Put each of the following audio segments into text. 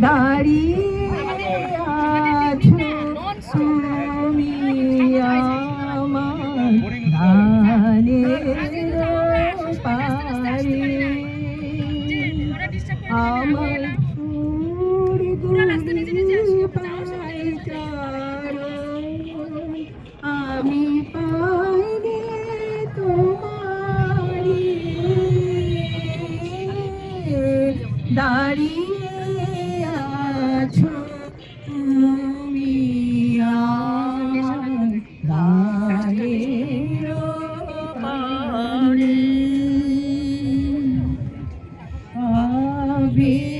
দাঁড়িয়ে আছো তুমি আমার আমার আমি দাঁড়িয়ে আছো তুমি পারে আবি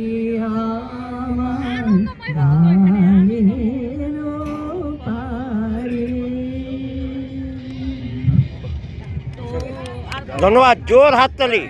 ধন্যবাদ জোর হাততালি।